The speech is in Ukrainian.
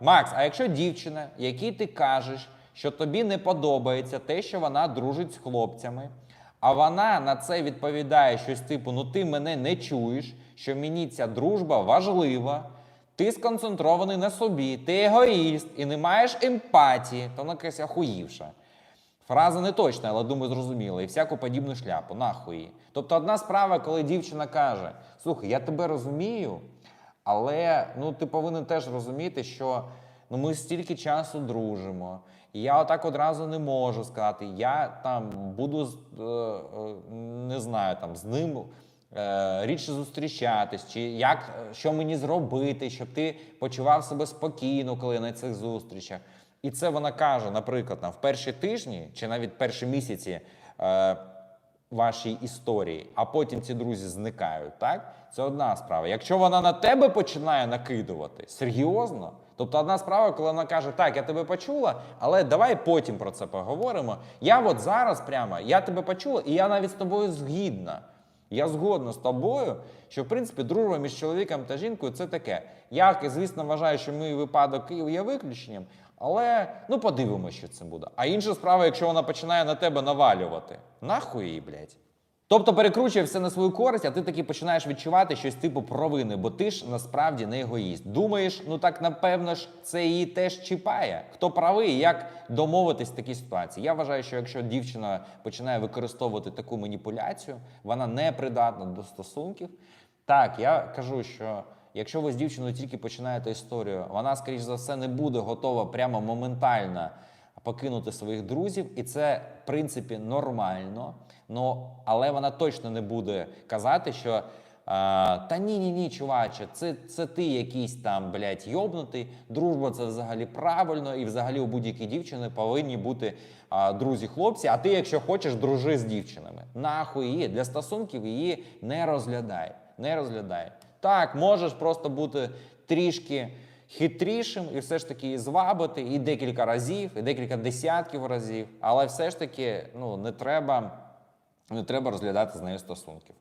Макс, а якщо дівчина, якій ти кажеш, що тобі не подобається те, що вона дружить з хлопцями, а вона на це відповідає щось типу: ну ти мене не чуєш, що мені ця дружба важлива, ти сконцентрований на собі, ти егоїст і не маєш емпатії, то вона якась ахуївша. Фраза не точна, але думаю, зрозуміла. І всяку подібну шляпу, нахуй її. Тобто, одна справа, коли дівчина каже: Слухай, я тебе розумію, але ну, ти повинен теж розуміти, що ну, ми стільки часу дружимо. І я отак одразу не можу сказати. Я там буду е, е, не знаю, там з ним е, рідше зустрічатись, чи як що мені зробити, щоб ти почував себе спокійно, коли на цих зустрічах. І це вона каже, наприклад, там, в перші тижні чи навіть перші місяці вашій історії, а потім ці друзі зникають. Так, це одна справа. Якщо вона на тебе починає накидувати серйозно, тобто одна справа, коли вона каже, так, я тебе почула, але давай потім про це поговоримо. Я от зараз прямо я тебе почула, і я навіть з тобою згідна. Я згодна з тобою, що в принципі дружба між чоловіком та жінкою це таке. Я, звісно, вважаю, що мій випадок є виключенням, але ну подивимося, що це буде. А інша справа, якщо вона починає на тебе навалювати, нахуй її, блядь. Тобто перекручує все на свою користь, а ти таки починаєш відчувати щось типу провини, бо ти ж насправді не егоїст. Думаєш, ну так напевно ж це її теж чіпає. Хто правий, як домовитись в такій ситуації? Я вважаю, що якщо дівчина починає використовувати таку маніпуляцію, вона не придатна до стосунків. Так, я кажу, що якщо ви з дівчиною тільки починаєте історію, вона, скоріш за все, не буде готова прямо моментально покинути своїх друзів, і це в принципі нормально. Ну, але вона точно не буде казати, що та ні, ні, ні, чуваче, це, це ти якийсь там, блядь, йобнутий. Дружба це взагалі правильно, і взагалі у будь-якій дівчини повинні бути а, друзі-хлопці. А ти, якщо хочеш, дружи з дівчинами. Нахуй її для стосунків її не розглядай. Не розглядай. Так, можеш просто бути трішки хитрішим і все ж таки і звабити і декілька разів, і декілька десятків разів. Але все ж таки ну, не треба, не треба розглядати з нею стосунків.